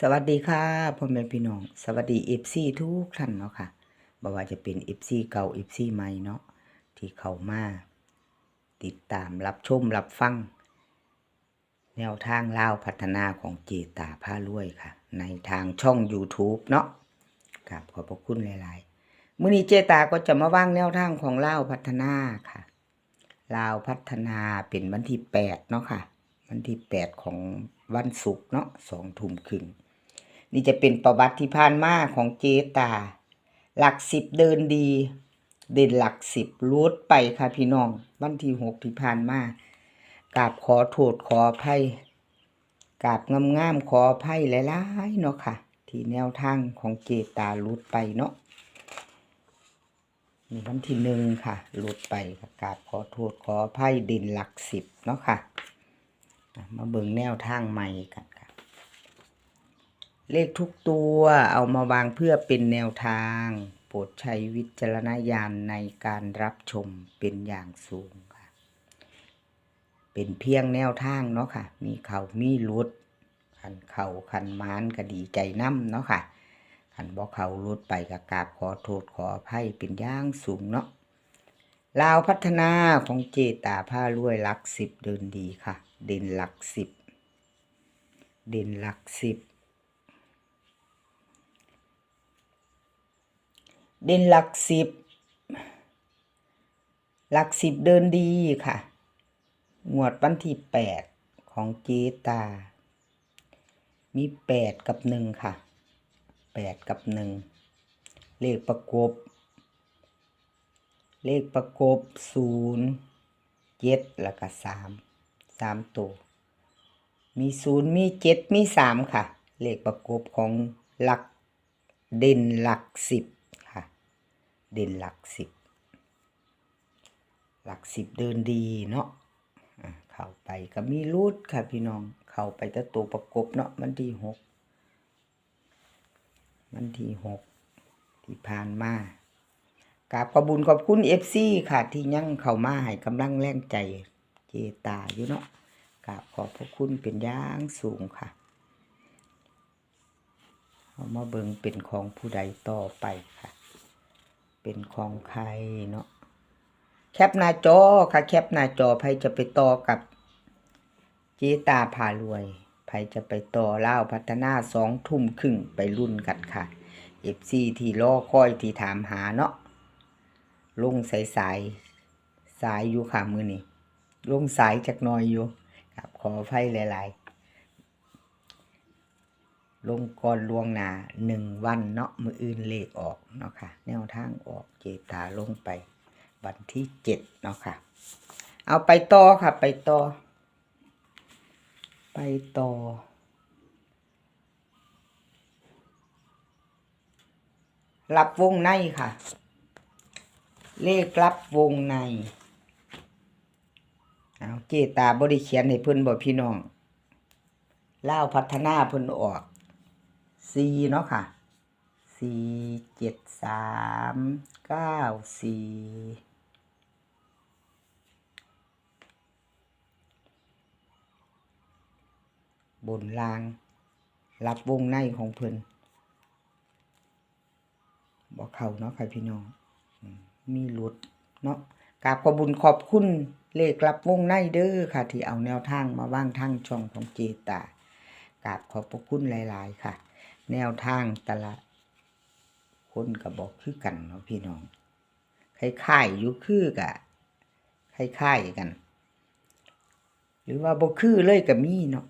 สวัสดีค่ะพ่อแม่พี่น้อง สวัสดีเอฟซีทุกท่านเนาะค่ะบ่ว่าจะเป็นเอฟซีเก่าเอฟซีใหม่เนาะที่เข้ามาติดตามรับชมรับฟัง แนวทางเล่าพัฒนาของเจตาผ้ารวยค่ะ ในทางช่อง YouTube เนาะครับขอบพระคุณหลายๆมื้อนี้เจตาก็จะมาว่างแนวทางของเล่าพัฒนาค่ะลาวพัฒนาเป็นวันที่8เนาะค่ะ วันที่8ของวันศุกร์เนาะสองทุ่มครึ่ง นี่จะเป็นประวัติที่ผ่านมาของเจตา หลักสิบเดินดี เด่นหลักสิบรูดไปค่ะพี่น้อง วันที่หกที่ผ่านมากราบขอโทษขออภัยกราบงามๆขออภัยหลายๆเนาะค่ะ ที่แนวทางของเจตารูดไปเนาะมีวันที่หนึ่งค่ะรูดไปค่ะกราบขอโทษขออภัยเด่นหลักสิบเนาะค่ะ มาเบิ่งแนวทางใหม่กัน เลขทุกตัวเอามาวางเพื่อเป็นแนวทาง โปรดใช้วิจารณญาณในการรับชมเป็นอย่างสูงค่ะ เป็นเพียงแนวทางเนาะค่ะ มีเขามีรุดขันเขาขันมานก็ดีใจน้ำเนาะค่ะขันบอกเขารุดไปกับกาบขอโทษขออภัยเป็นอย่างสูงเนาะลาวพัฒนาของเจตาผ้ารวยหลักสิบเดินดีค่ะ เด่นหลักสิบเด่นหลักสิบ เด่นหลักสิบ หลักสิบเดินดีค่ะ งวดวันที่แปดของเจตา มีแปดกับหนึ่งค่ะ แปดกับหนึ่ง เลขประกบ เลขประกบศูนย์เจ็ดแล้วก็สามสามตัว มีศูนย์มีเจ็ดมีสามค่ะ เลขประกบของหลักเด่นหลักสิบ เด่นหลักสิบ หลักสิบเดินดีเนาะอะเข้าไปก็มีรูดค่ะพี่น้อง เข้าไปแต่ตัวประกบเนาะมันที่หก มันที่หกที่ผ่านมากราบขอบุญขอบคุณเอฟซีค่ะ ที่ยั่งเข้ามาให้กำลังแรงใจเจตาอยู่เนาะกราบขอบพระคุณเป็นย่างสูงค่ะเอามาเบิงเป็นของผู้ใดต่อไปค่ะ เป็นของใครเนาะแคปหน้าจอค่ะ แคปหน้าจอไผจะไปต่อกับเจตาพารวยไผจะไปต่อเล่าพัฒนาสองทุ่มครึ่งไปรุ่นกันค่ะเอฟซีที่รอคอยที่ถามหาเนาะลงสายสายสายอยู่ค่ะมือนี่ลงสายจากหน้อยอยู่ครับขอไฟหลาย ๆ ลงก่อนลวงหนาหนึ่งวันเนาะมืออื่นเลขออกเนาะค่ะ แนวทางออกเจตาลงไป วันที่เจ็ดเนาะค่ะ เอาไปต่อค่ะ ไปต่อ ไปต่อ รับวงในค่ะ เลขรับวงในเอาเจตาบริเขียนให้เพิ่นบอกพี่น้องเล่าพัฒนาเพิ่นออก สี่เนาะค่ะสี่เจ็ดสามเก้าสี่บนลาง รับวงในของเพิ่นบอกเขาเนาะค่ะพี่น้องมมีหลุดเนาะกราบขอบุญขอบคุณเลขรับวงในเด้อค่ะ ที่เอาแนวทางมาว่างทางช่องของเจตากราบขอบพระคุณหลาย ๆ ค่ะ แนวทางตละคนก็บอกคือกันเนาะพี่น้องคล้ายๆอยู่คือกะคล้ายๆกัน หรือว่าบ่คือเลยก็มีเนาะ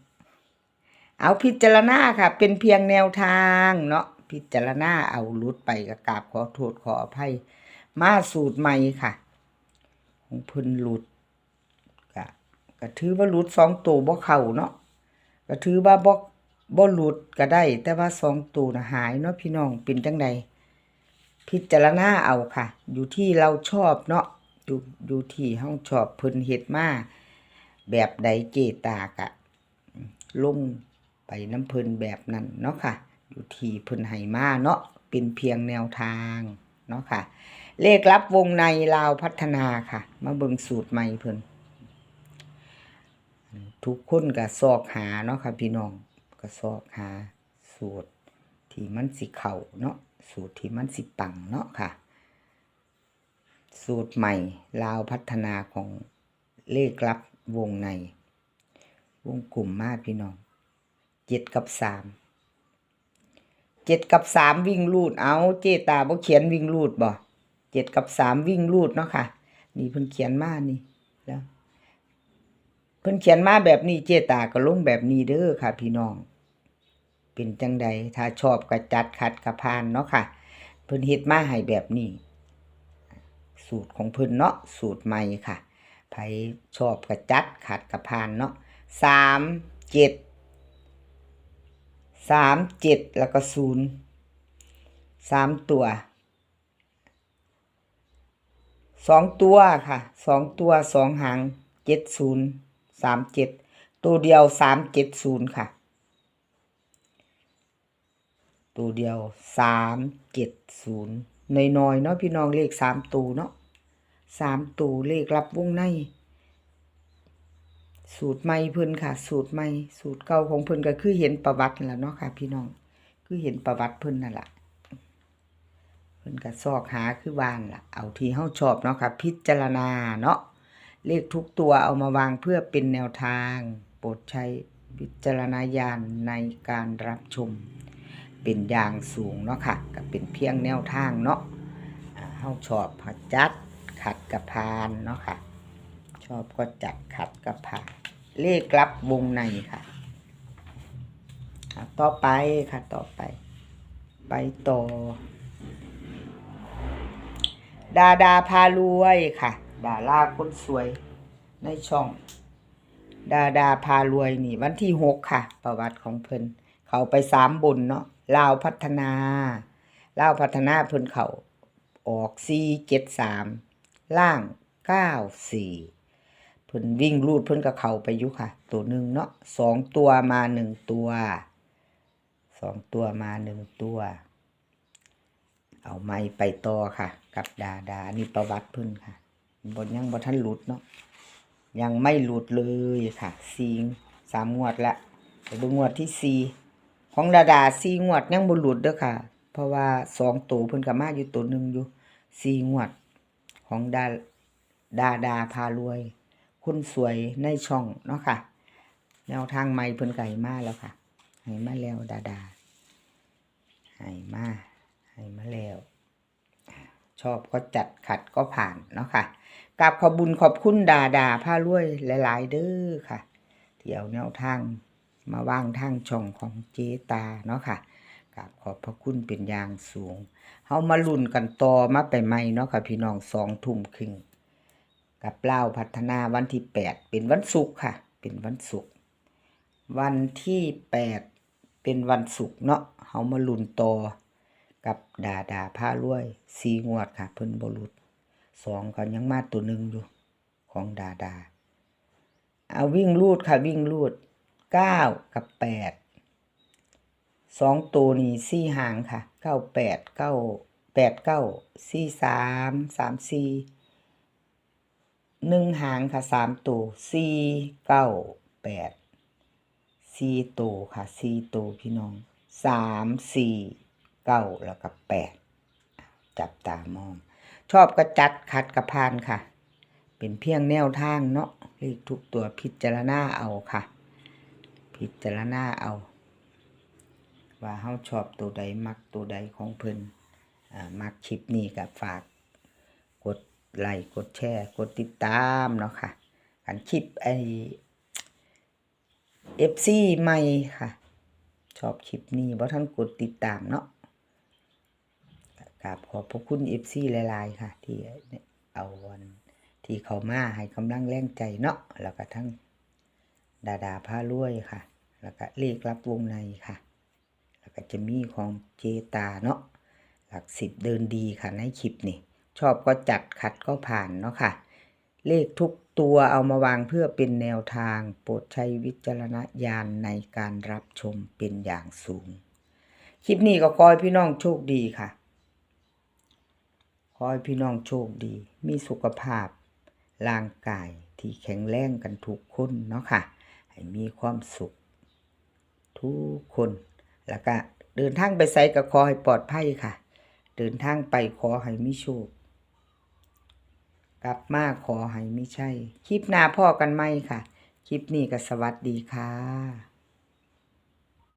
เอาพิจารณาค่ะ เป็นเพียงแนวทางเนาะพิจารณาเอาลุดไปกับกาบขอโทษขออภัย มาสูตรใหม่ค่ะ ของพิ่นหลุดก็ก็ถือว่าหลุดสองตัวบ่เข้าเนาะก็ถือว่าบ่ บ่หลุดก็ได้ แต่ว่าสองตัวน่ะหายเนาะพี่น้องเป็นจังใดพิจารณาเอาค่ะ อยู่ที่เราชอบเนาะอยู่อยู่ที่เฮาชอบเพิ่นเฮ็ดมาแบบใดเจตากะลงไปน้ำเพิ่นแบบนั้นเนาะค่ะ อยู่ที่เพิ่นให้มาเนาะเป็นเพียงแนวทางเนาะค่ะ เลขลับวงในลาวพัฒนาค่ะ มาเบิงสูตรใหม่เพิ่นทุกคนก็ซอกหาเนาะค่ะพี่น้อง ก็ซอกหาสูตรที่มันสิเข่าเนาะสูตรที่มันสิปังเนาะค่ะ สูตรใหม่ลาวพัฒนาของเลขลับวงใน วงกลุ่มมากพี่น้องเจ็ดกับสามเจ็ดกับสามวิ่งลูดเอาเจตาบ่เขียนวิ่งลูดบ่เจ็ดกับสามวิ่งลูดเนาะค่ะ นี่เพิ่นเขียนมานี่แล้วเพิ่นเขียนมาแบบนี้เจตาก็ลงแบบนี้เด้อค่ะ พี่น้อง เป็นจังใดถ้าชอบก็จัดขัดกระพานเนาะค่ะเพิ่นเฮ็ดมาให้แบบนี้ สูตรของเพิ่นเนาะสูตรใหม่ค่ะไผชอบก็จัดขัดกระพานเนาะสามเจ็ดสามเจ็ดแล้วก็ศูนย์สามตัวสองตัวค่ะสองตัวสองหางเจ็ดศูนย์สามเจ็ดตัวเดียวสามเจ็ดศูนย์ค่ะ ตัวเดียวสามเจ็ดศูนย์น้อยๆเนาะพี่น้องเลขสามตัวเนาะสามตัวเลขรับวงใน สูตรใหม่เพิ่นค่ะ สูตรใหม่สูตรเก่าของเพิ่นก็คือเห็นประวัติแหละเนาะค่ะ พี่น้องคือเห็นประวัติเพิ่นนั่นแหละเพิ่นก็ซอกหาคือวานล่ะ เอาที่เฮาชอบเนาะค่ะ พิจารณาเนาะเลขทุกตัวเอามาวางเพื่อเป็นแนวทาง โปรดใช้วิจารณญาณในการรับชม เป็นยางสูงเนาะค่ะก็เป็นเพียงแนวทางเนาะอ่าเฮาชอบก็จัดขัดกับพานเนาะค่ะ ชอบก็จัดขัดกับพานเลขลับวงในค่ะอะ ต่อไปค่ะต่อไป ไปต่อ ดาดาพารวยค่ะ ดาราคนสวยในช่องดาดาพารวยนี่ วันที่หกค่ะ ประวัติของเพิ่นเขาไปสามบนเนาะ ลาวพัฒนาลาวพัฒนาเพิ่นเขาออกสี่เจ็ดสามล่างเก้าสี่เพิ่นวิ่งรูดเพิ่นกับเขาไปอยุค่ะ ตัวหนึ่งเนาะสองตัวมาหนึ่งตัวสองตัวมาหนึ่งตัว เอาไม้ไปต่อค่ะ กับดาดานี่ประวัติเพิ่นค่ะบนยังบ่ทันหลุดเนาะยังไม่หลุดเลยค่ะซีงสามงวดละไปดูงวดที่สี่ ของดาดาสี่งวดยังบ่หลุดเด้อค่ะ เพราะว่าสองตัวเพิ่นก็มาอยู่ตัวหนึ่งอยู่สี่งวด ของดาดาดาพารวยคุณสวยในช่องเนาะค่ะ แนวทางใหม่เพิ่นไก่มาแล้วค่ะให้มาแล้วดาดาให้มาให้มาแล้วชอบก็จัดขัดก็ผ่านเนาะค่ะกราบขอบบุญขอบคุณดาดาผ้ารวยหลาย ๆ เด้อค่ะ ที่เอาแนวทาง มาว่างทางช่องของเจตาเนาะค่ะกราบขอบพระคุณเป็นอย่างสูงเฮามาลุ่นกันต่อมาไปใหม่เนาะค่ะ พี่น้องสองทุ่มครึ่งกับเล่าพัฒนาวันที่แปดเป็นวันศุกร์ค่ะ เป็นวันศุกร์วันที่แปดเป็นวันศุกร์เนาะเฮามาลุ่นต่อกับดาดาผ้ารวยสีงวดค่ะ เพิ่นบรุษสองก็ยังมาตัวหนึ่งอยู่ ของดาดาเอาวิ่งรูดค่ะวิ่งรูด เก้ากับแปดสองตัวนี้สี่หางค่ะเก้าแปดเก้าแปดเก้าสี่สามสามสี่หนึ่งหางค่ะสามตัวสี่เก้าแปดสี่ตัวค่ะสี่ตัวพี่น้องสามสี่เก้าแล้วก็แปดจับตามอง ชอบกระจัดขัดกระพานค่ะ เป็นเพียงแนวทางเนาะเลขทุกตัวพิจารณาเอาค่ะ พิจารณาเอา ว่าเฮาชอบตัวใดมักตัวใดของเพิ่นอ่ามักคลิปนี้ก็ฝาก กดไลค์กดแชร์ กดติดตามเนาะค่ะอันคลิปไอเอฟซีใหม่ค่ะ ชอบคลิปนี้เพราะท่านกดติดตามเนาะกราบขอบพระคุณเอฟซีหลาย ๆ ค่ะ ที่เอาวันที่เขามาให้กำลังแรงใจเนาะแล้วก็ทั้ง ดาดาผ้ารวยค่ะ แล้วก็เลขรับวงในค่ะ แล้วก็จะมีของเจตาเนาะหลักสิบเดินดีค่ะในคลิปนี่ชอบก็จัดขัดก็ผ่านเนาะค่ะ เลขทุกตัวเอามาวางเพื่อเป็นแนวทาง โปรดใช้วิจารณญาณในการรับชมเป็นอย่างสูง คลิปนี้ก็ขอให้พี่น้องโชคดีค่ะขอให้พี่น้องโชคดี มีสุขภาพ ร่างกายที่แข็งแรงกันทุกคนเนาะค่ะ ให้มีความสุข ทุกคน แล้วก็เดินทางไปไสก็ขอให้ปลอดภัยค่ะ เดินทางไปขอให้มีโชคกลับมาขอให้ไม่ใช่ คลิปหน้าพ่อกันไหมค่ะ คลิปนี้ก็สวัสดีค่ะ